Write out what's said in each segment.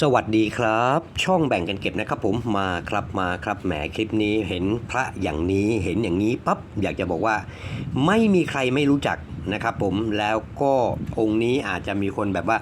สวัสดีครับ ช่องแบ่งกันเก็บนะครับผมมาครับมาครับแหมคลิปนี้เห็นพระอย่างนี้เห็นอย่างนี้ปั๊บอยากจะบอกว่าไม่มีใครไม่รู้จักนะครับผมแล้วก็องค์นี้อาจจะมีคนแบบว่า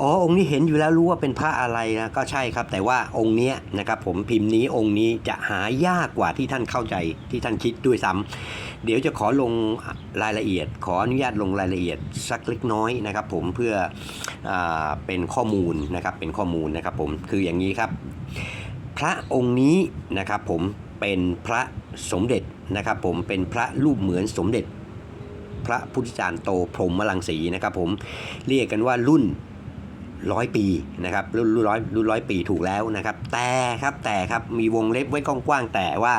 อ๋อองค์นี้เห็นอยู่แล้วรู้ว่าเป็นพระอะไรนะก็ใช่ครับ แต่ว่าองค์เนี้ยนะครับผมพิมพ์นี้องค์นี้จะหายากกว่าที่ท่านเข้าใจที่ท่านคิดด้วยซ้ำ เดี๋ยวจะขอลงรายละเอียด ขออนุญาตลงรายละเอียดสักเล็กน้อยนะครับ ผมเพื่ออเป็นข้อมูลนะครับเป็นข้อมูลนะครับผมคืออย่างนี้ครับ พระองค์นี้นะครับผมเป็นพระสมเด็จนะครับ ผมเป็นพระรูปเหมือนสมเด็จ พระพุทธจารย์โตพรหมลังสีนะครับผมเรียกกันว่ารุ่นร้อยปีนะครับรุ่นรุ่นร้อยรุ่นร้อยปีถูกแล้วนะครับ แต่ครับแต่ครับมีวงเล็บไว้กว้างๆแต่ว่า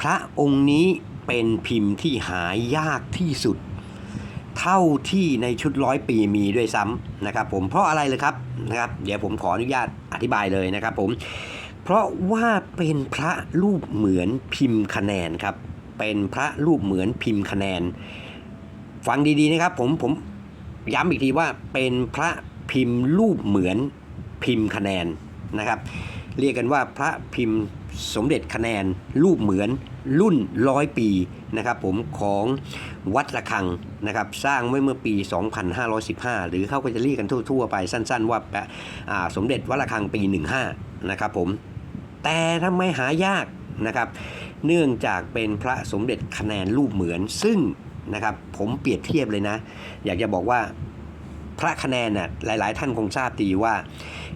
พระองค์นี้ เป็นพิมพ์ที่หายากที่สุด เท่าที่ในชุดร้อยปีมีด้วยซ้ำนะครับผมเพราะอะไรเลยครับนะครับ เดี๋ยวผมขออนุญาตอธิบายเลยนะครับผมเพราะว่าเป็นพระรูปเหมือนพิมพ์คะแนนครับ เป็นพระรูปเหมือนพิมพ์คะแนน ฟังดีๆนะครับผมผมย้ำอีกทีว่าเป็นพระพิมพ์รูปเหมือนพิมพ์คะแนนนะครับ เรียกกันว่าพระพิมพ์ สมเด็จคะแนนรูปเหมือนรุ่นร้อยปีนะครับผมของวัดระฆังนะครับสร้างไว้เมื่อปี 2515 หรือเขาก็จะเรียกกันทั่วๆไปสั้น ๆ ว่าแปะสมเด็จวัดระฆังปี 15 นะครับผมแต่ทำไมหายากนะครับ เนื่องจากเป็นพระสมเด็จคะแนนรูปเหมือนซึ่งนะครับผมเปรียบเทียบเลยนะ อยากจะบอกว่าพระคะแนนน่ะหลาย ๆ ท่านคงทราบดีว่า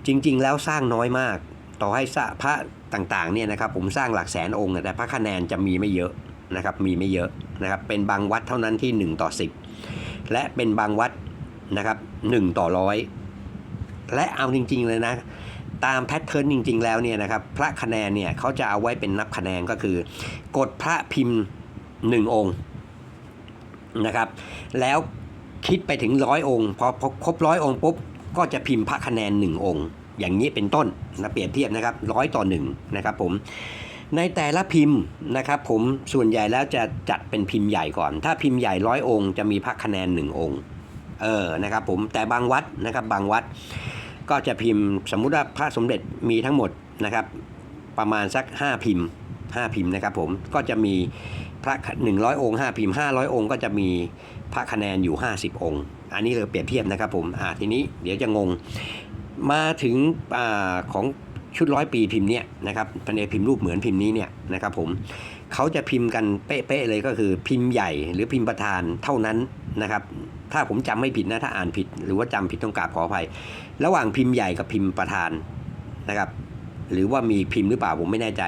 จริง ๆ แล้วสร้างน้อยมาก ต่อให้สพระต่างๆเนี่ยนะครับผมสร้างหลักแสนองค์แต่พระคะแนนจะมีไม่เยอะนะครับมีไม่เยอะนะครับเป็นบางวัดเท่านั้นที่ 1 ต่อ 10 และเป็นบางวัดนะครับ1ต่อร้อยและเอาจริง ๆ เลยนะ ตามแพทเทิร์นจริง ๆ แล้วเนี่ยนะครับพระคะแนนเนี่ยเขาจะเอาไว้เป็นนับคะแนนก็คือ กดพระพิมพ์ 1 องค์นะครับแล้วคิดไปถึงร้อยองค์พอพอครบร้อยองค์ปุ๊บก็จะพิมพ์พระคะแนน 1 องค์ อย่างนี้เป็นต้นนะเปรียบเทียบนะครับร้อยต่อหนึ่งนะครับผมในแต่ละพิมพ์นะครับผมส่วนใหญ่แล้วจะจัดเป็นพิมพ์ใหญ่ก่อน ถ้าพิมพ์ใหญ่ร้อยองค์จะมีพระคะแนน1องค์เออนะครับผมแต่บางวัดนะครับบางวัดก็จะพิมพ์สมมุติว่าพระสมเด็จมีทั้งหมดนะครับ ประมาณสัก 5 พิมพ์ 5 พิมพ์นะครับผมก็จะมีพระ100 องค์ 5 พิมพ์ 500 องค์ ก็จะมีพระคะแนนอยู่ 50 องค์ อันนี้เราเปรียบเทียบนะครับผมอ่าทีนี้เดี๋ยวจะงง มาถึงอของชุดร้อยปีพิมพ์เนี้ยนะครับพันเอพิมพ์รูปเหมือนพิมพ์นี้เนี่ยนะครับผมเขาจะพิมพ์กันเป๊ะๆเลยก็คือพิมพ์ใหญ่หรือพิมพ์ประธานเท่านั้นนะครับ ถ้าผมจำไม่ผิดนะถ้าอ่านผิด หรือว่าจำผิดต้องกราบขออภัย ระหว่างพิมพ์ใหญ่กับพิมพ์ประธานนะครับ หรือว่ามีพิมพ์หรือเปล่าผมไม่แน่ใจ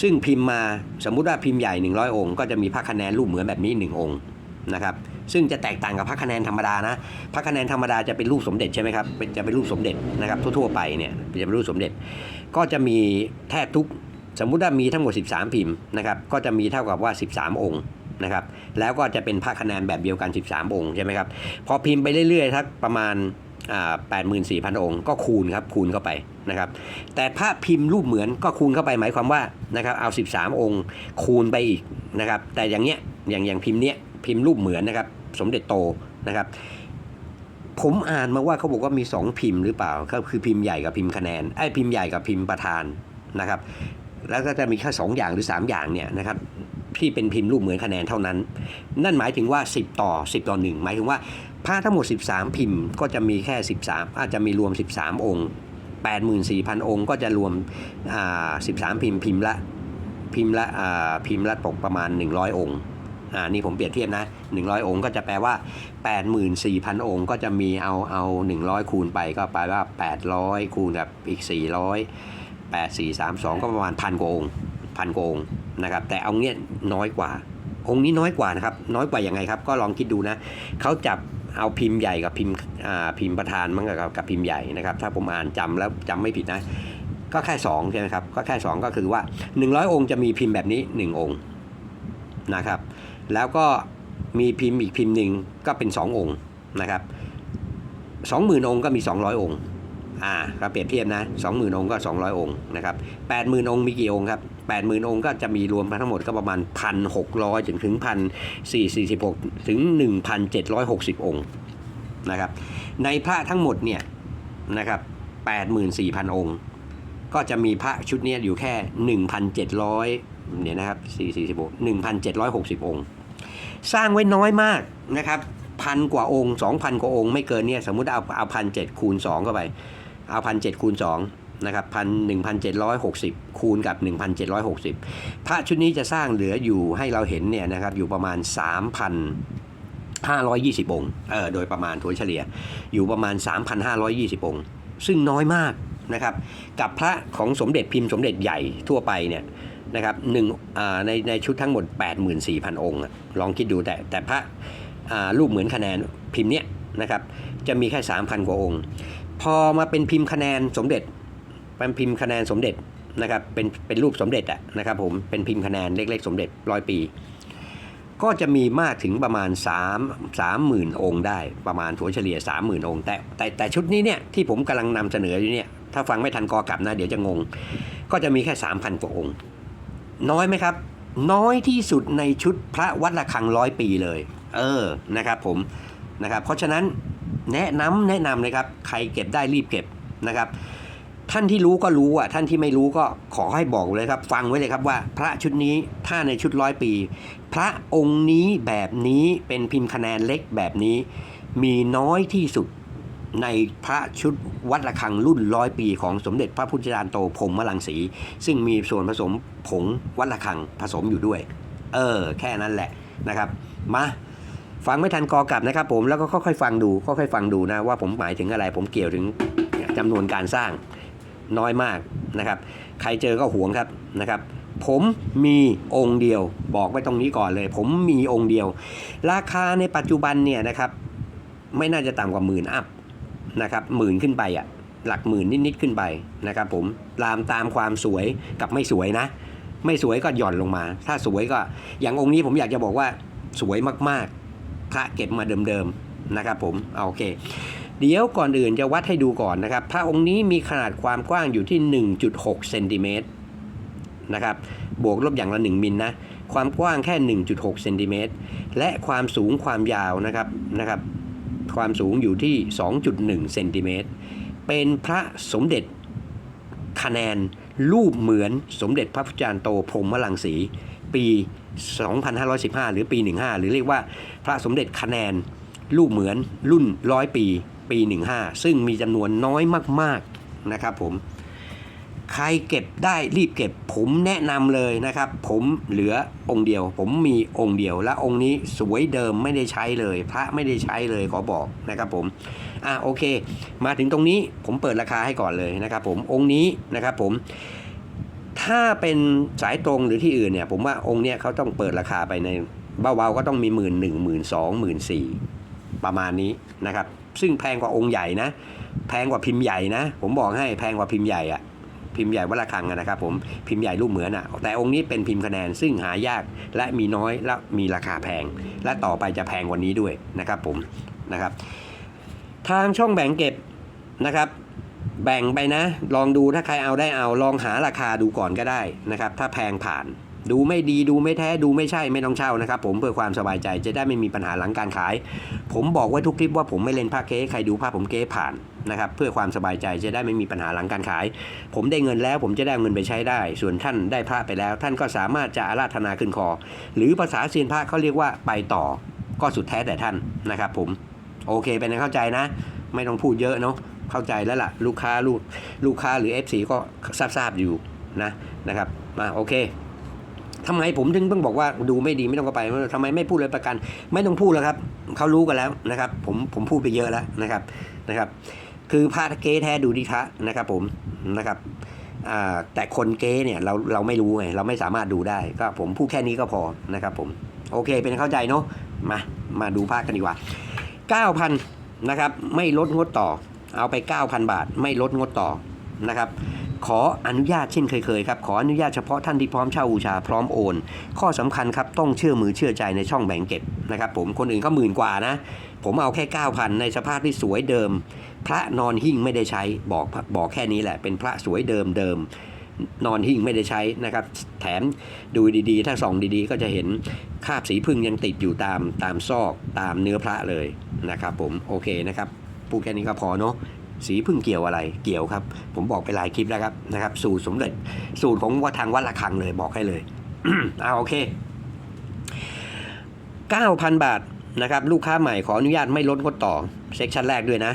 ซึ่งพิมพ์มาสมมุติว่าพิมพ์ใหญ่ 100 องค์ ก็จะมีพระคะแนนรูปเหมือนแบบนี้ 1 องค์นะครับ ซึ่งจะแตกต่างกับพระคะแนนธรรมดานะพระคะแนนธรรมดาจะเป็นรูปสมเด็จใช่ไหมครับจะเป็นรูปสมเด็จนะครับทั่วๆไปเนี่ยจะเป็นรูปสมเด็จ ก็จะมีแทบทุกสมมุติว่ามีทั้งหมด 13 พิมพ์นะครับก็จะมีเท่ากับว่า 13 องค์นะครับแล้วก็จะเป็นพระคะแนนแบบเดียวกัน 13 องค์ใช่ไหมครับพอพิมพ์ไปเรื่อยๆทักประมาณแปดหมื่นสี่พันองค์ ก็คูณครับคูณเข้าไปนะครับแต่พระพิมพ์รูปเหมือนก็คูณเข้าไปหมายความว่านะครับเอา 13 องค์คูณไปอีกนะครับแต่อย่างเนี้ยอย่างอย่างพิมพ์เนี้ยพิมพ์รูปเหมือนนะครับ สมเด็จโตนะครับ ผมอ่านมาว่าเขาบอกว่ามี 2 พิมพ์หรือเปล่าก็คือพิมพ์ใหญ่กับพิมพ์คะแนนไอ้พิมพ์ใหญ่กับพิมพ์ประธานนะครับ แล้วก็จะมีแค่สองอย่างหรือ 3 อย่างเนี่ยนะครับที่เป็นพิมพ์รูปเหมือนคะแนนเท่านั้น นั่นหมายถึงว่า 10 ต่อ 10 ต่อ 1 หมายถึงว่าพระทั้งหมด 13 พิมพ์ก็จะมีแค่ 13 อาจจะมีรวม 13 องค์ 84,000 องค์ ก็จะรวมอ่า13 พิมพ์พิมพ์ละพิมพ์ละอ่าพิมพ์ละตกประมาณ 100 องค์ อ่านี่ผมเปรียบเทียบนะ 100 องค์ก็จะแปลว่า 84,000 องค์ ก็จะมีเอาเอา 100 คูณไปก็แปลว่า 800 คูณกับอีก 400 8 4 3 2 ก็ประมาณพันกว่าองค์พันกว่าองค์นะครับ แต่เอาเนี้ยน้อยกว่า องค์นี้น้อยกว่านะครับ น้อยกว่ายังไงครับ ก็ลองคิดดูนะเขาจับเอาพิมพ์ใหญ่กับพิมพ์อ่าพิมพ์ประธานมั้งกับกับพิมพ์ใหญ่นะครับ ถ้าผมอ่านจำแล้วจำไม่ผิดนะ ก็แค่2ใช่ไหมครับ ก็แค่ 2 ก็คือว่า 100 องค์จะมีพิมพ์แบบนี้ 1 องค์นะครับ แล้วก็มีพิมพ์อีกพิมพ์หนึ่งก็เป็น 2 องค์นะครับสองหมื่นองค์ก็มี 200 องค์อ่าเราเปรียบเทียบนะสองหมื่นองค์ก็ 200 องค์นะครับแปดหมื่นองค์มีกี่องค์ครับแปดหมื่นองค์ก็จะมีรวมทั้งหมดก็ประมาณพันหกร้อยถึงถึงพันสี่สี่สิบหกถึงหนึ่งพันเจ็ดร้อยหกสิบองค์นะครับในพระทั้งหมดเนี่ยนะครับแปดหมื่นสี่พันองค์ ก็จะมีพระชุดนี้อยู่แค่หนึ่งพันเจ็ดร้อยเนี่ยนะครับสี่สี่สิบหกหนึ่งพันเจ็ดร้อยหกสิบองค์ สร้างไว้น้อยมากนะครับพันกว่าองค์ 2,000 กว่าองค์ไม่เกินเนี่ยสมมุติเอาเอาพันเจ็ดคูณ2เข้าไป เอาพันเจ็ดคูณ2นะครับพันหนึ่งพันเจ็ดร้อยหกสิบคูณกับ 1,760 พระชุดนี้จะสร้างเหลืออยู่ให้เราเห็นเนี่ยนะครับอยู่ประมาณ 3,520 องค์เออโดยประมาณถัวเฉลี่ยอยู่ประมาณ 3,520 องค์ ซึ่งน้อยมากนะครับกับพระของสมเด็จพิมพ์สมเด็จใหญ่ทั่วไปเนี่ย นะครับหนึ่งในในชุดทั้งหมด 84,000 องค์ ลองคิดดูแต่แต่พระรูปเหมือนคะแนนพิมพ์เนี้ยนะครับจะมีแค่ 3,000 กว่าองค์ พอมาเป็นพิมพ์คะแนนสมเด็จเป็นพิมพ์คะแนนสมเด็จนะครับเป็นเป็นรูปสมเด็จอะนะครับผมเป็นพิมพ์คะแนนเล็กๆ สมเด็จร้อยปี ก็จะมีมากถึงประมาณ 3 3หมื่นองค์ได้ประมาณถัวเฉลี่ย 30,000 องค์ แต่แต่แต่ชุดนี้เนี่ยที่ผมกำลังนำเสนออยู่เนี่ยถ้าฟังไม่ทันกอกลับนะเดี๋ยวจะงง ก็จะมีแค่ 3,000 กว่าองค์ น้อยไหมครับ น้อยที่สุดในชุดพระวัดระฆังร้อยปีเลย เออนะครับผมนะครับเพราะฉะนั้นแนะนำแนะนำเลยครับ ใครเก็บได้รีบเก็บนะครับ ท่านที่รู้ก็รู้อะท่านที่ไม่รู้ก็ขอให้บอกเลยครับ ฟังไว้เลยครับว่า พระชุดนี้ถ้าในชุดร้อยปี พระองค์นี้แบบนี้เป็นพิมพ์คะแนนเล็กแบบนี้ มีน้อยที่สุด ในพระชุดวัดระฆังรุ่นร้อยปีของสมเด็จพระพุทธจารย์โตพรหมลังสี ซึ่งมีส่วนผสมผงวัดระฆังผสมอยู่ด้วย เออ แค่นั้นแหละนะครับ มาฟังไม่ทันกอกลับนะครับ ผมแล้วก็ค่อยๆฟังดูค่อยๆฟังดูนะว่าผมหมายถึงอะไร ผมเกี่ยวถึงจำนวนการสร้างน้อยมากนะครับ ใครเจอก็หวงครับนะครับ ผมมีองค์เดียวบอกไว้ตรงนี้ก่อนเลย ผมมีองค์เดียว ราคาในปัจจุบันเนี่ยนะครับ ไม่น่าจะต่ำกว่าหมื่นอัพ นะครับหมื่นขึ้นไปอะหลักหมื่นนิดๆขึ้นไปนะครับผมตามตามความสวยกับไม่สวยนะ ไม่สวยก็หย่อนลงมา ถ้าสวยก็อย่างองค์นี้ผมอยากจะบอกว่าสวยมากๆพระเก็บมาเดิมๆนะครับผมเอาโอเค เดี๋ยวก่อนอื่นจะวัดให้ดูก่อนนะครับพระองค์นี้มีขนาดความกว้างอยู่ที่ 1.6เซนติเมตรนะครับบวกลบอย่างละ 1 มิลนะความกว้างแค่ 1.6เซนติเมตรและความสูงความยาวนะครับนะครับ ความสูงอยู่ที่ 2.1 เซนติเมตร เป็นพระสมเด็จคะแนนรูปเหมือนสมเด็จพระพุทธจารย์โตพรหมลังสี ปี 2515 หรือปี 15 หรือเรียกว่าพระสมเด็จคะแนนรูปเหมือนรุ่นร้อยปี ปี 15 ซึ่งมีจำนวนน้อยมาก ๆ นะครับผม ใครเก็บได้รีบเก็บ ผมแนะนำเลยนะครับ ผมเหลือองค์เดียว ผมมีองค์เดียว และองค์นี้สวยเดิมไม่ได้ใช้เลย พระไม่ได้ใช้เลยขอบอกนะครับผมอะโอเค มาถึงตรงนี้ผมเปิดราคาให้ก่อนเลยนะครับผมองค์นี้นะครับผมถ้าเป็นสายตรงหรือที่อื่นเนี่ย ผมว่าองค์เนี้ยเขาต้องเปิดราคาไปในเบาๆก็ต้องมีหมื่นหนึ่งหมื่นสองหมื่นสี่ประมาณนี้นะครับ ซึ่งแพงกว่าองค์ใหญ่นะ แพงกว่าพิมพ์ใหญ่นะ ผมบอกให้แพงกว่าพิมพ์ใหญ่อะ พิมพ์ใหญ่วัดระฆังนะครับผมพิมพ์ใหญ่รูปเหมือนอะแต่องค์นี้เป็นพิมพ์คะแนนซึ่งหายากและมีน้อยและมีราคาแพง และต่อไปจะแพงกว่านี้ด้วยนะครับผมนะครับ ทางช่องแบ่งเก็บนะครับ แบ่งไปนะ ลองดูถ้าใครเอาได้เอาลองหาราคาดูก่อนก็ได้นะครับ ถ้าแพงผ่านดูไม่ดีดูไม่แท้ดูไม่ใช่ไม่ต้องเช่านะครับผมเพื่อความสบายใจจะได้ไม่มีปัญหาหลังการขาย ผมบอกไว้ทุกคลิปว่าผมไม่เล่นผ้าเก๊ใครดูผ้าผมเก๊ผ่าน นะครับเพื่อความสบายใจจะได้ไม่มีปัญหาหลังการขาย ผมได้เงินแล้วผมจะได้เงินไปใช้ได้ ส่วนท่านได้พระไปแล้ว ท่านก็สามารถจะอาราธนาขึ้นคอ หรือภาษาเซียนพระเขาเรียกว่าไปต่อก็สุดแท้แต่ท่านนะครับผมโอเคเป็นเข้าใจนะ ไม่ต้องพูดเยอะเนาะเข้าใจแล้วล่ะ ลูกค้าลูกลูกค้าหรือ FC ก็ทราบๆอยู่นะนะครับมาโอเคทำไมผมถึงต้องบอกว่าดูไม่ดีไม่ต้องก็ไปทำไมไม่พูดเลยประกัน ไม่ต้องพูดแล้วครับเขารู้กันแล้วนะครับ ผมผมพูดไปเยอะแล้วนะครับนะครับ คือพระเก๊แท้ดูดีทะนะครับผมนะครับแต่คนเก๊เนี่ยเราเราไม่รู้ไงเราไม่สามารถดูได้ก็ผมพูดแค่นี้ก็พอนะครับผมโอเคเป็นเข้าใจเนาะมามาดูภาคกันดีกว่า 9,000นะครับไม่ลดงดต่อ เอาไป 9,000 บาท ไม่ลดงดต่อนะครับขออนุญาตเช่นเคยๆครับ ขออนุญาตเฉพาะท่านที่พร้อมเช่าบูชาพร้อมโอน ข้อสำคัญครับต้องเชื่อมือเชื่อใจในช่องแบ่งเก็บนะครับผมคนอื่นเขาหมื่นกว่านะ ผมเอาแค่ 9,000 ในสภาพที่สวยเดิม พระนอนหิ้งไม่ได้ใช้บอกบอกแค่นี้แหละ เป็นพระสวยเดิมเดิมนอนหิ้งไม่ได้ใช้นะครับ แถมดูดีๆ ถ้าส่องดีๆ ก็จะเห็นคราบสีพึ่งยังติดอยู่ตามตามซอกตามเนื้อพระเลยนะครับ ผมโอเคนะครับพูดแค่นี้ก็พอเนาะสีพึ่งเกี่ยวอะไรเกี่ยวครับ ผมบอกไปหลายคลิปแล้วครับนะครับ สูตรสมเด็จสูตรของวัดทางวัดละคังเลยบอกให้เลยเอาโอเค 9,000 บาทนะครับ ลูกค้าใหม่ขออนุญาตไม่ลดก็ต่อ เซ็กชันแรกด้วยนะ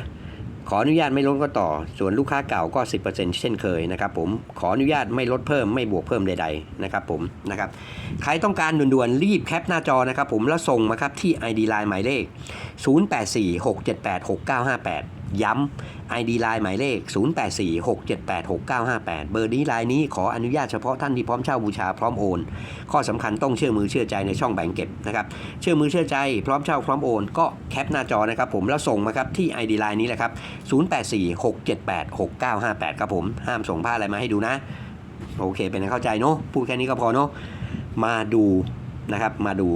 ขออนุญาตไม่ลดก็ต่อ ส่วนลูกค้าเก่าก็ 10%เช่นเคยนะครับผม ขออนุญาตไม่ลดเพิ่มไม่บวกเพิ่มใดๆนะครับผมนะครับ ใครต้องการด่วนๆ รีบแคปหน้าจอนะครับผมแล้วส่งมาครับที่ ID Line หมายเลข 0846786958 ย้ำ ID Line หมายเลข 0846786958 เบอร์นี้ไลน์นี้ขออนุญาตเฉพาะท่านที่พร้อมเช่าบูชาพร้อมโอน ข้อสำคัญต้องเชื่อมือเชื่อใจในช่องแบ่งเก็บนะครับเชื่อมือเชื่อใจพร้อมเช่าพร้อมโอน ก็แคปหน้าจอนะครับผมแล้วส่งมาครับที่ ID Line นี้แหละครับ 0846786958 ครับผมห้ามส่งผ้าอะไรมาให้ดูนะ โอเคเป็นเข้าใจเนาะพูดแค่นี้ก็พอเนาะมาดูนะครับมาดู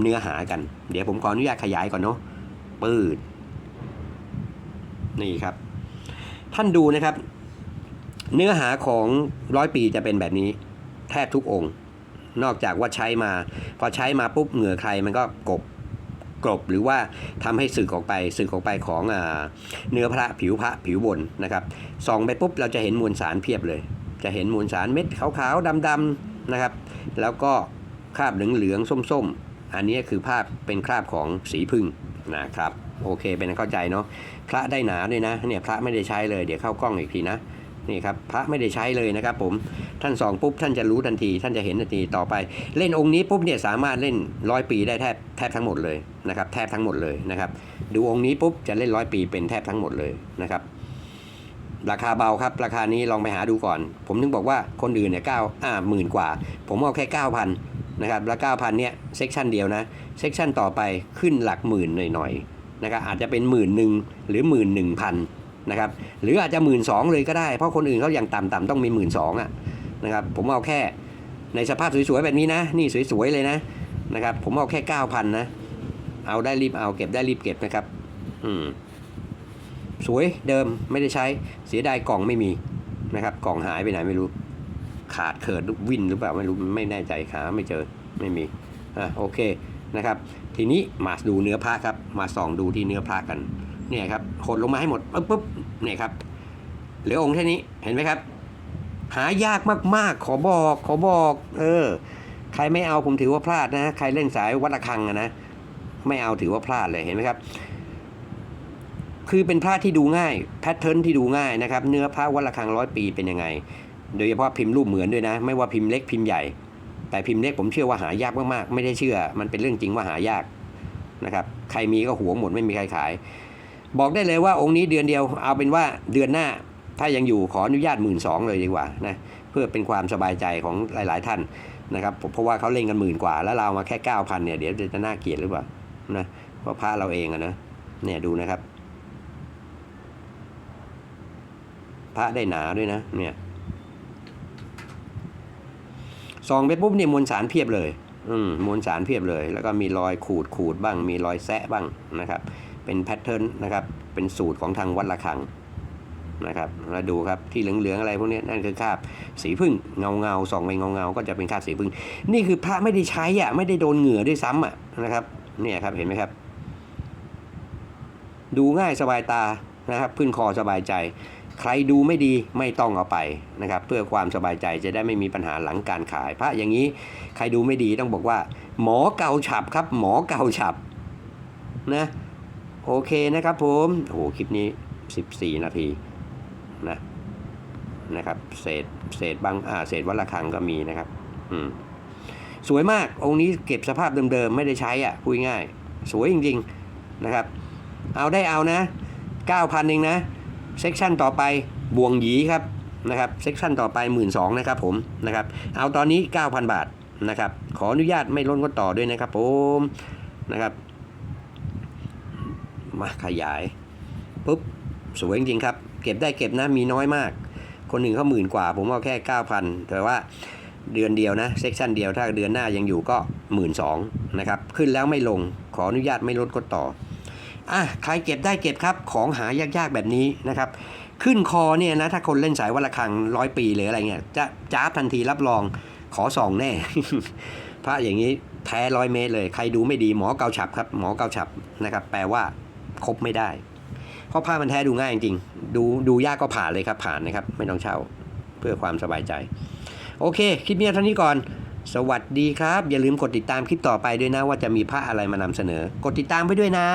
เนื้อหากัน เดี๋ยวผมขออนุญาตขยายก่อนเนาะปืด นี่ครับ ท่านดูนะครับ เนื้อหาของร้อยปีจะเป็นแบบนี้แทบทุกองค์ นอกจากว่าใช้มา พอใช้มาปุ๊บเหงื่อใครมันก็กบกลบหรือว่าทำให้สึกออกไปสึกออกไปของอเนื้อพระผิวพระผิวบนนะครับส่องไปปุ๊บเราจะเห็นมวลสารเพียบเลย จะเห็นมวลสารเม็ดขาวๆดำๆนะครับ แล้วก็คราบเหลืองๆส้มๆ อันนี้คือภาพเป็นคราบของสีพึ่งนะครับโอเคเป็นเข้าใจเนาะพระได้หนาด้วยนะเนี่ยพระไม่ได้ใช้เลยเดี๋ยวเข้ากล้องอีกทีนะนี่ครับพระไม่ได้ใช้เลยนะครับผมท่านสองปุ๊บท่านจะรู้ทันที ท่านจะเห็นทันทีต่อไป เล่นองค์นี้ปุ๊บเนี่ยสามารถเล่นร้อยปีได้แทบแทบทั้งหมดเลยนะครับแทบทั้งหมดเลยนะครับดูองค์นี้ปุ๊บจะเล่นร้อยปีเป็นแทบทั้งหมดเลยนะครับราคาเบาครับ ราคานี้ลองไปหาดูก่อน ผมถึงบอกว่าคนอื่นเนี่ยเก้าอ่าหมื่นกว่า ผมเอาแค่เก้าพัน นะครับแล้วเก้าพันเนี่ยเซกชันเดียวนะเซกชันต่อไปขึ้นหลักหมื่นหน่อยๆนะครับอาจจะเป็นหมื่นหนึ่งหรือหมื่นหนึ่งพันนะครับหรืออาจจะหมื่นสองเลยก็ได้ เพราะคนอื่นเขาอย่างต่ำๆต้องมีหมื่นสองอะนะครับผมเอาแค่ในสภาพสวยๆแบบนี้นะ นี่สวยๆเลยนะนะครับผมเอาแค่เก้าพันนะ เอาได้รีบเอาเก็บได้รีบเก็บนะครับอืมสวยเดิมไม่ได้ใช้เสียดายกล่องไม่มีนะครับกล่องหายไปไหนไม่รู้ ขาดเขิดวินหรือเปล่าไม่รู้ไม่แน่ใจหาไม่เจอไม่มีอะโอเคนะครับ ทีนี้มาดูเนื้อพระครับ มาส่องดูที่เนื้อพระกันเนี่ยครับหดลงมาให้หมดปุ๊บปุ๊บเนี่ยครับเหลือองค์แค่นี้เห็นไหมครับ หายากมากๆ ขอบอกขอบอก เออ ใครไม่เอาผมถือว่าพลาดนะใครเล่นสายวัดระฆังนะไม่เอาถือว่าพลาดเลยเห็นไหมครับ คือเป็นพระที่ดูง่ายแพทเทิร์นที่ดูง่ายนะครับ เนื้อพระวัดระฆังร้อยปีเป็นยังไง โดยเฉพาะพิมพ์รูปเหมือนด้วยนะ ไม่ว่าพิมพ์เล็กพิมพ์ใหญ่ แต่พิมพ์เล็กผมเชื่อว่าหายากมากๆ ไม่ได้เชื่อ มันเป็นเรื่องจริงว่าหายากนะครับ ใครมีก็หวงหมดไม่มีใครขาย บอกได้เลยว่าองค์นี้เดือนเดียว เอาเป็นว่าเดือนหน้า ถ้ายังอยู่ขออนุญาตหมื่นสองเลยดีกว่านะ เพื่อเป็นความสบายใจของหลาย ๆ ท่านนะครับ เพราะว่าเขาเล่นกันหมื่นกว่า แล้วเรามาแค่เก้าพันเนี่ย เดี๋ยวจะน่าเกลียดหรือเปล่านะ เพราะพระเราเองอะนะ เนี่ยดูนะครับ พระได้หนาด้วยนะ เนี่ย ซองไปปุ๊บเนี่ยมวลสารเพียบเลย อืมมวลสารเพียบเลย แล้วก็มีรอยขูดขูดบ้าง มีรอยแซะบ้างนะครับ เป็นแพทเทิร์นนะครับ เป็นสูตรของทางวัดระฆังนะครับแล้วดูครับที่เหลืองๆอะไรพวกนี้นั่นคือคราบสีพึ่งเงาเงาส่องไปเงาเงาก็จะเป็นคราบสีพึ่ง นี่คือพระไม่ได้ใช้อะไม่ได้โดนเหงื่อด้วยซ้ำอะนะครับเนี่ยครับเห็นไหมครับ ดูง่ายสบายตานะครับพึ่งคอสบายใจ ใครดูไม่ดีไม่ต้องเอาไปนะครับ เพื่อความสบายใจจะได้ไม่มีปัญหาหลังการขาย พระอย่างนี้ใครดูไม่ดีต้องบอกว่า หมอเก่าฉับครับ หมอเก่าฉับนะโอเคนะครับผมโอ้โหคลิปนี้ 14 นาทีนะนะครับเศษเศษบางอ่าเศษวัดระฆังก็มีนะครับอืมสวยมากองค์นี้เก็บสภาพเดิมๆไม่ได้ใช้อะพูดง่าย สวยจริงๆนะครับ เอาได้เอานะ 9,000เองนะ เซกชันต่อไปบวงหยีครับนะครับเซกชันต่อไป1 2ื่นนะครับผมนะครับเอาตอนนี้ 9,000 บาทนะครับขออนุญาตไม่ล้นก็ต่อด้วยนะครับผมนะครับมาขยายปุ๊บสวยจริงๆครับ เก็บได้เก็บนะมีน้อยมาก คนหนึ่งเขาหมื่นกว่า ผมเอาแค่ 9,000 แต่ว่าเดือนเดียวนะเซกชันเดียวถ้าเดือนหน้ายังอยู่ก็ 1 2ื่นนะครับขึ้นแล้วไม่ลงขออนุญาตไม่ลดก็ต่อ อะใครเก็บได้เก็บครับของหายากๆแบบนี้นะครับขึ้นคอเนี่ยนะถ้าคนเล่นสายวัดระฆังร้อยปีหรืออะไรเงี้ยจะจ้าทันทีรับรองขอส่องแน่ พระอย่างนี้แท้ร้อยเมตรเลย ใครดูไม่ดีหมอเกาฉับครับหมอเกาฉับนะครับ แปลว่าครบไม่ได้ เพราะผ้ามันแท้ดูง่ายจริงดูดูยากก็ผ่านเลยครับผ่านนะครับ ไม่ต้องเช่าเพื่อความสบายใจ โอเค คลิปนี้เท่านี้ก่อน สวัสดีครับ อย่าลืมกดติดตามคลิปต่อไปด้วยนะว่าจะมีผ้าอะไรมานำเสนอ กดติดตามไปด้วยนะ